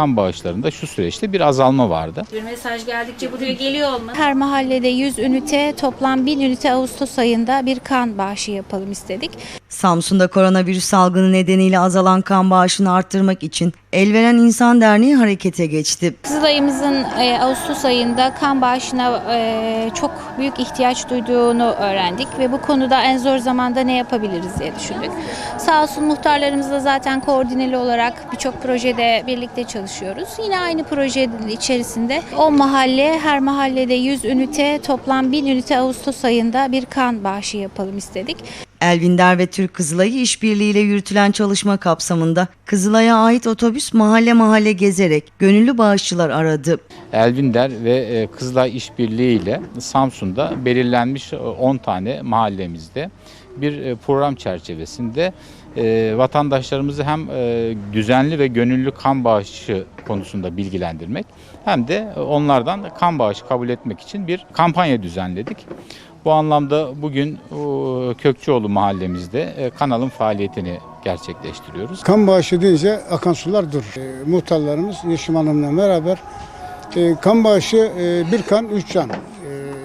kan bağışlarında şu süreçte bir azalma vardı. Bir mesaj geldikçe buraya geliyor olmalı. Her mahallede 100 ünite, toplam 1000 ünite Ağustos ayında bir kan bağışı yapalım istedik. Samsun'da koronavirüs salgını nedeniyle azalan kan bağışını arttırmak için Elveren İnsan Derneği harekete geçti. Kızılay'ımızın e, Ağustos ayında kan bağışına e, çok büyük ihtiyaç duyduğunu öğrendik ve bu konuda en zor zamanda ne yapabiliriz diye düşündük. Sağ olsun muhtarlarımızla zaten koordineli olarak birçok projede birlikte çalışıyoruz. Yine aynı projenin içerisinde 10 mahalle, her mahallede 100 ünite, toplam 1000 ünite Ağustos ayında bir kan bağışı yapalım istedik. Elvinder ve Türk Kızılay'ı işbirliğiyle yürütülen çalışma kapsamında Kızılay'a ait otobüs mahalle mahalle gezerek gönüllü bağışçılar aradı. Elvinder ve e, Kızılay İşbirliği ile Samsun'da belirlenmiş e, 10 tane mahallemizde bir e, program çerçevesinde e, vatandaşlarımızı hem e, düzenli ve gönüllü kan bağışı konusunda bilgilendirmek hem de e, onlardan kan bağışı kabul etmek için bir kampanya düzenledik. Bu anlamda bugün o, Kökçüoğlu mahallemizde e, kanalın faaliyetini gerçekleştiriyoruz. Kan bağışı deyince akan sular dur. E, muhtarlarımız Yeşim Hanım'la beraber e, kan bağışı e, bir kan üç can.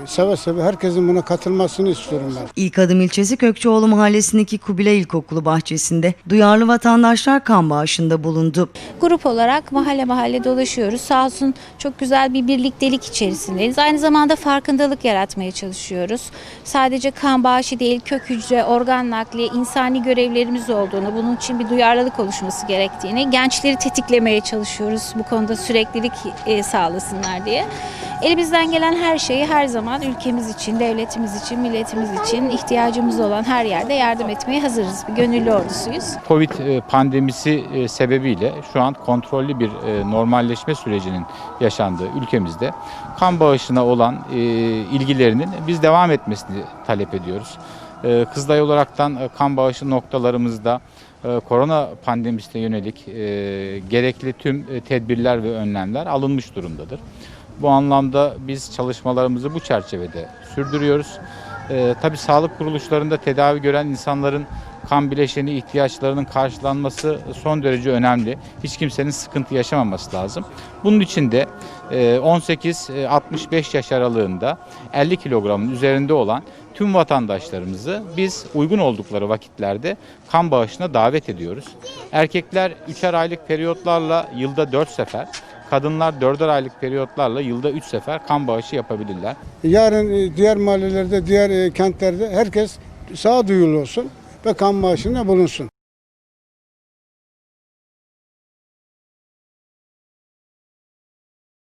Seve seve herkesin buna katılmasını istiyorum ben. İlk adım ilçesi Kökçeoğlu mahallesindeki Kubilay İlkokulu bahçesinde duyarlı vatandaşlar kan bağışında bulundu. Grup olarak mahalle mahalle dolaşıyoruz. Sağ olsun çok güzel bir birliktelik içerisindeyiz. Aynı zamanda farkındalık yaratmaya çalışıyoruz. Sadece kan bağışı değil, kök hücre, organ nakli, insani görevlerimiz olduğunu, bunun için bir duyarlılık oluşması gerektiğini, gençleri tetiklemeye çalışıyoruz bu konuda süreklilik e, sağlasınlar diye. Elimizden gelen her şeyi her zaman ülkemiz için, devletimiz için, milletimiz için ihtiyacımız olan her yerde yardım etmeye hazırız. Bir gönüllü ordusuyuz. Covid e, pandemisi e, sebebiyle şu an kontrollü bir e, normalleşme sürecinin yaşandığı ülkemizde kan bağışına olan ilgilerinin biz devam etmesini talep ediyoruz. Kızılay olaraktan kan bağışı noktalarımızda korona pandemisine yönelik gerekli tüm tedbirler ve önlemler alınmış durumdadır. Bu anlamda biz çalışmalarımızı bu çerçevede sürdürüyoruz. Ee, tabii sağlık kuruluşlarında tedavi gören insanların kan bileşeni ihtiyaçlarının karşılanması son derece önemli. Hiç kimsenin sıkıntı yaşamaması lazım. Bunun için de e, 18-65 yaş aralığında 50 kilogramın üzerinde olan tüm vatandaşlarımızı biz uygun oldukları vakitlerde kan bağışına davet ediyoruz. Erkekler 3'er aylık periyotlarla yılda 4 sefer, kadınlar 4'er aylık periyotlarla yılda 3 sefer kan bağışı yapabilirler. Yarın e, diğer mahallelerde, diğer e, kentlerde herkes sağduyulu olsun ve kan bağışında bulunsun.